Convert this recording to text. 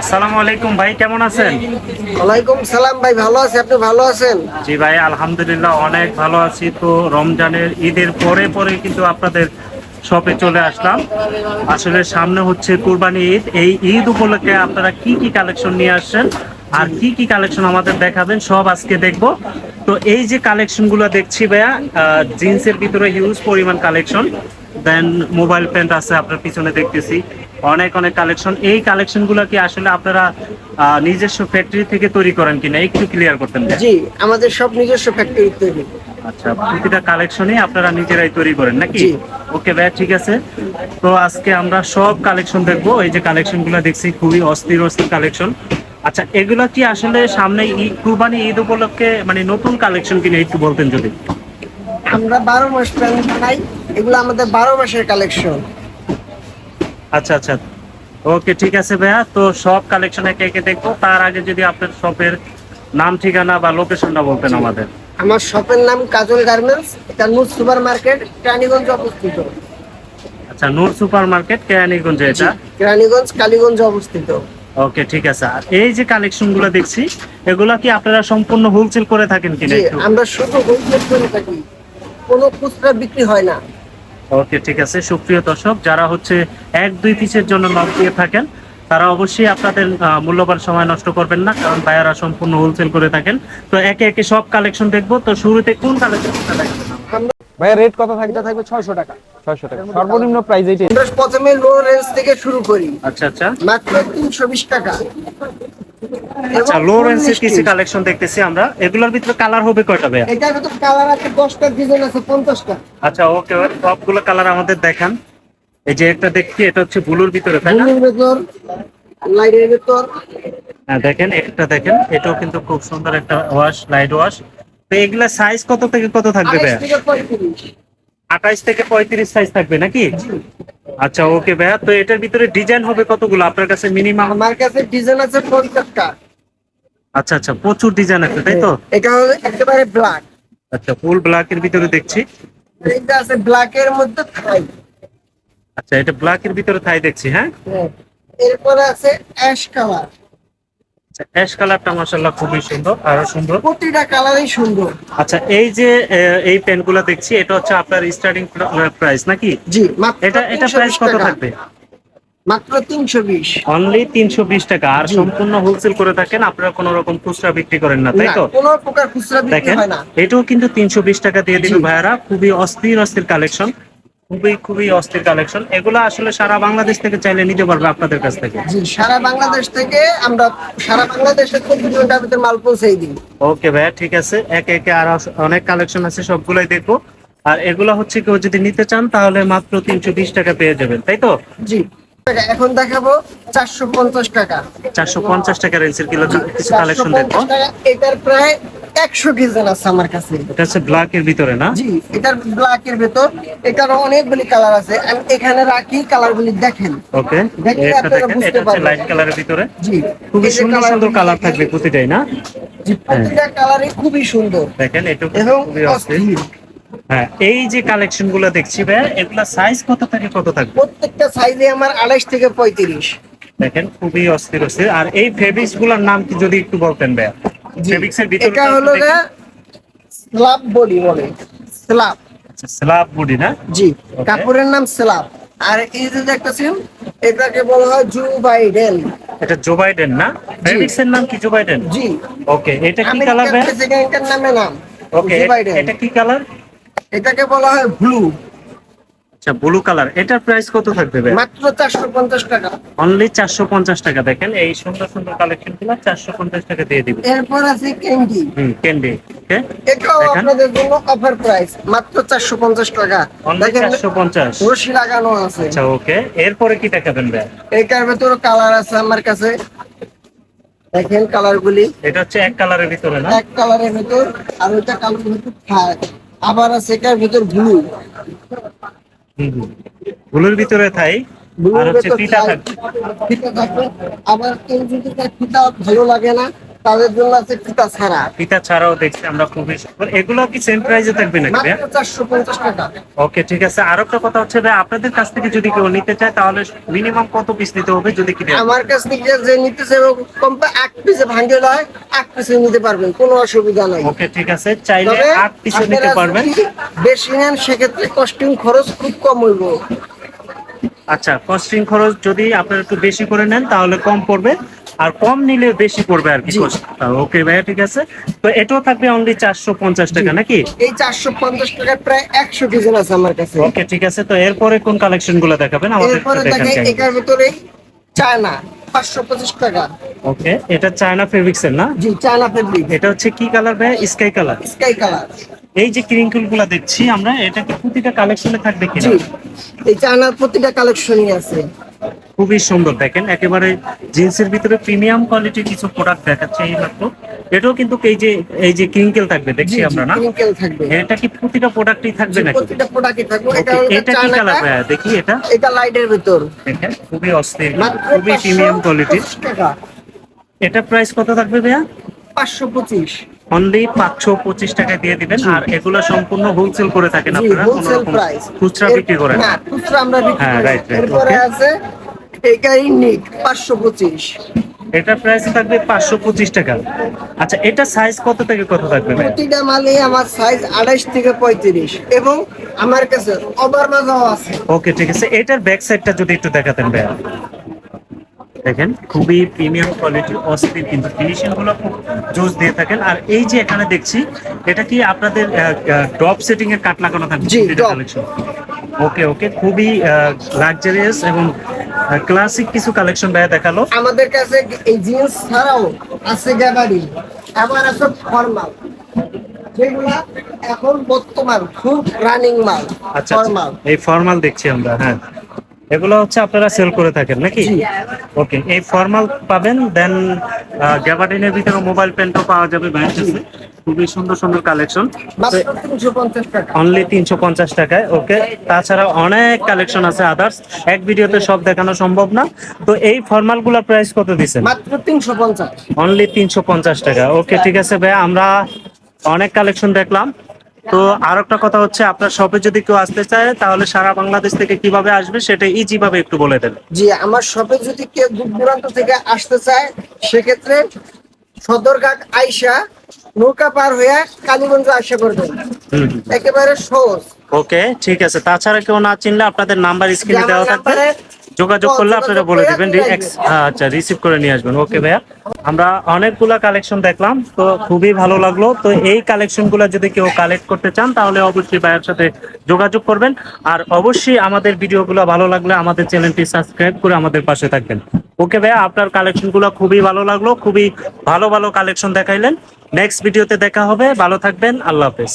আসসালামু আলাইকুম ভাই কেমন আছেন? ওয়ালাইকুম সালাম ভাই ভালো আছি আপনি ভালো আছেন? জি ভাই আলহামদুলিল্লাহ অনেক ভালো আছি। তো রমজানের ঈদের পরে পরে কিন্তু আপনাদের শপে চলে আসলাম। আসলে সামনে হচ্ছে কুরবানি ঈদ। এই ঈদ উপলক্ষে আপনারা কি কি কালেকশন নিয়ে আসছেন? আর কি কি কালেকশন আমাদের দেখাবেন? সব আজকে দেখব। তো এই যে কালেকশনগুলো দেখছি ভাইয়া জিন্সের ভিতরে হিউজ পরিমাণ কালেকশন। দেন মোবাইল প্যান্ট আছে আপনার পিছনে দেখতেছি। অনেক অনেক কালেকশন এই কালেকশন কালেকশনগুলো কি আসলে আপনারা নিজস্ব ফ্যাক্টরি থেকে তৈরি করেন কিনা? একটু ক্লিয়ার করতেন। জি আমাদের সব নিজস্ব ফ্যাক্টরি তৈরি। আচ্ছা প্রতিটা কালেকশনই আপনারা নিজেরাই তৈরি করেন নাকি। ওকে ভাই ঠিক আছে। তো আজকে আমরা সব কালেকশন দেখব। এই যে কালেকশনগুলো দেখছি খুবই অস্থির অস্থির কালেকশন আচ্ছা এগুলো কি আসলে সামনে ঈদ কুরবানি ঈদ উপলক্ষে মানে নতুন কালেকশন কিনা একটু বলতেন যদি? আমরা বারো মাস প্ল্যান বানাই। এগুলো আমাদের বারো মাসের কালেকশন আচ্ছা আচ্ছা। ওকে ঠিক আছে ভাইয়া। তো সব কালেকশন একে একে দেখব? তার আগে যদি আপনার শপের নাম ঠিকানা বা লোকেশনটা বলতেন আমাদের। আমার শপের নাম কাজল গার্মেন্টস। এটা নূর সুপার মার্কেট কেরানীগঞ্জ অবস্থিত। আচ্ছা নূর সুপার মার্কেট কেরানীগঞ্জে এটা? কেরানীগঞ্জ কালীগঞ্জ অবস্থিত। ওকে ঠিক আছে। আর এই যে কালেকশনগুলো দেখছি এগুলা কি আপনারা সম্পূর্ণ হোলসেল করে থাকেন কিনা আমরা শুধু হোলসেল করে থাকি। কোনো খুচরা বিক্রি হয় না। ওকে, ঠিক আছে। সুপ্রিয় দর্শক, যারা হচ্ছে এক দুই পিসের জন্য নক দিয়ে থাকেন, তারা অবশ্যই আপনাদের মূল্যবান সময় নষ্ট করবেন না, কারণ বায়ারা সম্পূর্ণ হোলসেল করে থাকেন। তো একে একে সব কালেকশন দেখব। তো শুরুতে কোন কালেকশনটা দেখবেন? ভাইয়া রেট কত থাকবে এটা থাকবে? ছয়শো টাকা। ছয়শো টাকা। সর্বনিম্ন প্রাইস এইটাই। আমরা প্রথমে লো রেঞ্জ থেকে শুরু করি। আচ্ছা আচ্ছা। মাত্র তিনশো বিশ টাকা। আচ্ছা লো রেঞ্জের কিছু কালেকশন দেখতেছি আমরা। এগুলোর ভিতরে কালার হবে কয়টা ভাইয়া? এটার ভেতর কালার আছে দশটা ডিজাইন আছে পঞ্চাশটা। আচ্ছা ওকে সবগুলো কালার আমাদের দেখান। এই যে একটা দেখছি এটা হচ্ছে ব্লুর ভিতরে তাই না? ব্লুর ভেতর লাইটের ভেতর। হ্যাঁ দেখেন একটা দেখেন। এটাও কিন্তু খুব সুন্দর একটা ওয়াশ লাইট ওয়াশ তো এগুলা সাইজ কত থেকে কত থাকবে ভাইয়া? আঠাইশ থেকে পঁয়ত্রিশ সাইজ থাকবে নাকি? আচ্ছা ওকে ভাইয়া তো এটার ভিতরে ডিজাইন হবে কতগুলো? আপনার কাছে মিনিমাম আমার কাছে ডিজাইন আছে পঞ্চাশটা। আচ্ছা আচ্ছা প্রচুর ডিজাইন আছে তাই তো? এটা হলো একেবারে ব্ল্যাক আচ্ছা ফুল ব্ল্যাক এর ভিতরে দেখছি। এটা আছে ব্ল্যাক এর মধ্যে থাই আচ্ছা এটা ব্ল্যাক এর ভিতরে থাই দেখছি হ্যাঁ? এরপরে আছে অ্যাশ কালার অ্যাশ কালারটা মাশাআল্লাহ খুবই সুন্দর আরও সুন্দর। প্রতিটা কালারই সুন্দর। আচ্ছা এই যে এই পেনগুলো দেখছি এটা হচ্ছে আপনার স্টার্টিং প্রাইস নাকি? জি এটা এটা প্রাইস কত থাকবে? মাত্র তিনশো বিশ। অনলি তিনশো বিশ টাকা আর সম্পূর্ণ হোলসেল করে থাকেন আপনারা কোনো রকম খুচরা বিক্রি করেন না তাই তো? কোনো প্রকার খুচরা বিক্রি হয় না। এটাও কিন্তু তিনশো বিশ টাকা দিয়ে জি। ভাইয়ারা খুবই অস্থির অস্থির কালেকশন খুবই খুবই অস্থির কালেকশন এগুলো আসলে সারা বাংলাদেশ থেকে চাইলে নিতে পারবে আপনাদের কাছ থেকে। সারা বাংলাদেশ থেকে আমরা সারা বাংলাদেশে চব্বিশ ঘণ্টার ভিতরে মাল পৌঁছে দিই। ওকে ভাইয়া ঠিক আছে। একে একে আর অনেক কালেকশন আছে সবগুলোই দেখব। আর এগুলো হচ্ছে কেউ যদি নিতে চান তাহলে মাত্র তিনশো বিশ টাকা পেয়ে যাবেন তাই তো? জি এখন দেখাবো চারশো পঞ্চাশ টাকা। চারশো পঞ্চাশ টাকা রেঞ্জের কিলো কিছু কালেকশন দেখব। 450 এটার প্রায় একশো ডিজাইন আছে আমার কাছে। এটা হচ্ছে ব্ল্যাক এর ভিতরে না? জি এটার ব্ল্যাক এর ভেতর এটার অনেকগুলি কালার আছে। আমি এখানে রাখি কালার গুলি দেখেন ওকে এটা আপনারা দেখেন বুঝতে পারবেন। লাইট কালারের ভিতরে। জি খুবই সুন্দর সুন্দর কালার থাকবে প্রতিটাই না? জি, প্রতিটা কালারই খুবই সুন্দর। দেখেন এটা খুবই অস্থির। হ্যাঁ এই যে কালেকশনগুলো দেখছি ভাই এগুলা সাইজ কত থেকে কত থাকবে? প্রত্যেকটা সাইজে আমার আড়াইশ থেকে পঁয়ত্রিশ। দেখেন খুবই অস্থির অস্থির। আর এই ফেব্রিক্সগুলোর নাম কি যদি একটু বলতেন ভাই ফেব্রিক্স ভিতরে এটা হলো গা স্ল্যাব বডি বলে। স্ল্যাব স্ল্যাব বডি না? জি কাপড়ের নাম স্ল্যাব আর এই যে দেখতেছেন এটাকে বলা হয় জু বাইডেন। এটা জো বাইডেন না? নাম কি জো বাইডেন? জি। ওকে এটা কি কালার ভাই প্রেসিডেন্টের নামে নাম। ওকে এটা কি কালার এটাকে বলা হয় ব্লু। আচ্ছা ব্লু কালার এটার প্রাইস কত থাকবে মাত্র চারশো পঞ্চাশ টাকা। অনলি চারশো পঞ্চাশ টাকা দেখেন এই সুন্দর সুন্দর কালেকশনগুলো চারশো পঞ্চাশ টাকা দিয়ে দিবে। এরপর আছে ক্যান্ডি হুম ক্যান্ডি ওকে এটাও আপনাদের জন্য অফার প্রাইস মাত্র চারশো পঞ্চাশ টাকা। অনলি দেখেন চারশো পঞ্চাশ। রশি লাগানো আছে। আচ্ছা ওকে এরপরে কি দেখাবেন ভাই? এটার ভেতর কালার আছে আমার কাছে। দেখেন কালার গুলি এটা হচ্ছে এক কালারের ভিতরে না? এক কালারের ভেতর আর কালার ভেতর থাক আবার আছে এটার ভেতর ব্লু ব্লুর ভিতরে থাই আর হচ্ছে পিঠা ফিতা থাকবে ফিতা থাকবে আবার কেউ যদি তার ফিতা ভালো লাগে না তাদের জন্য আছে ফিতা ছাড়া। পিতা ছাড়াও দেখছি আমরা খুবই এগুলো কি সেম প্রাইসে থাকবে নাকি চারশো পঞ্চাশ টাকা। ওকে ঠিক আছে। আর একটা কথা হচ্ছে ভাই আপনাদের কাছ থেকে যদি কেউ নিতে চায় তাহলে মিনিমাম কত পিস নিতে হবে যদি কি আমার কাছ থেকে যে নিতে চাইবে কম এক পিসে ভাঙ্গে নয় এক পিসে নিতে পারবেন কোনো অসুবিধা নাই। ওকে ঠিক আছে। চাইলে আট পিসও নিতে পারবেন। বেশি নেন সেক্ষেত্রে কস্টিং খরচ খুব কম হইব। আচ্ছা কস্টিং খরচ যদি আপনারা একটু বেশি করে নেন তাহলে কম পড়বে। আর কম নিলে বেশি পড়বে আর কি ওকে ভাইয়া ঠিক আছে। তো এটাও থাকবে অনলি চারশো পঞ্চাশ টাকা নাকি? এই চারশো পঞ্চাশ টাকায় প্রায় একশো ডিজাইন আছে আমার কাছে। ওকে ঠিক আছে। তো এরপরে কোন কালেকশনগুলো দেখাবেন? আমাদের। এটার ভিতরে চায়না পাঁচশো পঁচিশ টাকা। ওকে এটা চায়না ফেব্রিক্স এর না? জি চায়না ফেব্রিক এটা হচ্ছে কি কালার ভাই স্কাই কালার স্কাই কালার এই যে ক্রিঙ্কলগুলা দেখছি আমরা এটা কি প্রতিটা কালেকশনে থাকবে কিনা? এই চায়নার প্রতিটা কালেকশনই আছে। খুবই সুন্দর। দেখেন একেবারে জিন্সের ভিতরে প্রিমিয়াম কোয়ালিটির কিছু প্রোডাক্ট দেখাচ্ছে এই মাত্র। এটাও কিন্তু এই যে এই যে ক্রিঙ্কেল থাকবে দেখছি আমরা না? ক্রিঙ্কেল থাকবে। এটা কি প্রতিটা প্রোডাক্টই থাকবে নাকি? প্রতিটা প্রোডাক্টই থাকবে। এটা এটা কি কালার ভাই দেখি এটা। এটা লাইটের ভিতর। দেখেন খুবই অস্থির খুবই প্রিমিয়াম কোয়ালিটির এটা প্রাইস কত থাকবে ভাইয়া? পাঁচশো পঁচিশ। অনলি পাঁচশো পঁচিশ টাকা দিয়ে দিবেন। আর এগুলো সম্পূর্ণ হোলসেল করে থাকেন আপনারা কোনো রকম খুচরা বিক্রি করেন না। না খুচরা আমরা বিক্রি হ্যাঁ, করি। right, right, আছে এটাই নিক পাঁচশো পঁচিশ। এটা প্রাইস থাকবে পাঁচশো পঁচিশ টাকা। আচ্ছা এটা সাইজ কত থেকে কত থাকবে ভাই? প্রতিটা মালে আমার সাইজ আড়াইশ থেকে পঁয়ত্রিশ এবং আমার কাছে ওভার মাজাও আছে। ওকে ঠিক আছে। এটার ব্যাক সাইডটা যদি একটু দেখাতেন ভাইয়া। দেখেন খুবই প্রিমিয়াম কোয়ালিটির অস্থির কিন্তু ফিনিশিংগুলো খুব জোস দিয়ে থাকেন। আর এই যে এখানে দেখছি এটা কি আপনাদের ড্রপ সেটিং এর কাট লাগানো থাকবে? কালেকশন ওকে ওকে খুবই লাক্সারিয়াস এবং ক্লাসিক কিছু কালেকশন ভাইয়া দেখাল। আমাদের কাছে এই জিন্স ছাড়াও আছে গ্যাবারি আবার আছে ফর্মাল যেগুলা এখন বর্তমান খুব রানিং মাল আচ্ছা ফর্মাল আচ্ছা। এই ফর্মাল দেখছি আমরা হ্যাঁ। এগুলো হচ্ছে আপনারা সেল করে থাকেন নাকি? ওকে এই ফর্মাল পাবেন দেন গ্যাবার্ডিনের ভিতরে মোবাইল পেনটাও পাওয়া যাবে ব্যাংক খুবই সুন্দর সুন্দর কালেকশন অনলি তিনশো পঞ্চাশ টাকায় ওকে তাছাড়া অনেক কালেকশন আছে আদার্স এক ভিডিওতে সব দেখানো সম্ভব না। তো এই ফর্মালগুলা প্রাইস কত দিচ্ছেন মাত্র তিনশো পঞ্চাশ। অনলি তিনশো পঞ্চাশ টাকা। ওকে ঠিক আছে ভাই আমরা অনেক কালেকশন দেখলাম। তো আর একটা কথা হচ্ছে আপনার শপে যদি কেউ আসতে চায় তাহলে সারা বাংলাদেশ থেকে কীভাবে আসবে সেটা ইজি ভাবে একটু বলে দেন। জি আমার শপে যদি কেউ দূর দূরান্ত থেকে আসতে চায় সেক্ষেত্রে সদরঘাট আইসা নৌকা পার হয়ে কালীগঞ্জ আইসা করবেন একেবারে সহজ। ওকে ঠিক আছে। তাছাড়া কেউ না চিনলে আপনাদের নাম্বার স্ক্রিনে দেওয়া থাকবে। যোগাযোগ করলে আপনারা বলে দিবেন। আচ্ছা রিসিভ করে নিয়ে আসবেন। ওকে ভাইয়া। আমরা অনেকগুলা কালেকশন দেখলাম তো খুবই ভালো লাগল। তো এই কালেকশনগুলা যদি কেউ কালেক্ট করতে চান তাহলে অবশ্যই ভাইয়ের সাথে যোগাযোগ করবেন। আর অবশ্যই আমাদের ভিডিওগুলো ভালো লাগলে আমাদের চ্যানেলটি সাবস্ক্রাইব করে আমাদের পাশে থাকবেন। ওকে ভাইয়া আপনার কালেকশনগুলো খুবই ভালো লাগল। খুবই ভালো ভালো কালেকশন দেখাইলেন। নেক্সট ভিডিওতে দেখা হবে। ভালো থাকবেন। আল্লাহ হাফেজ।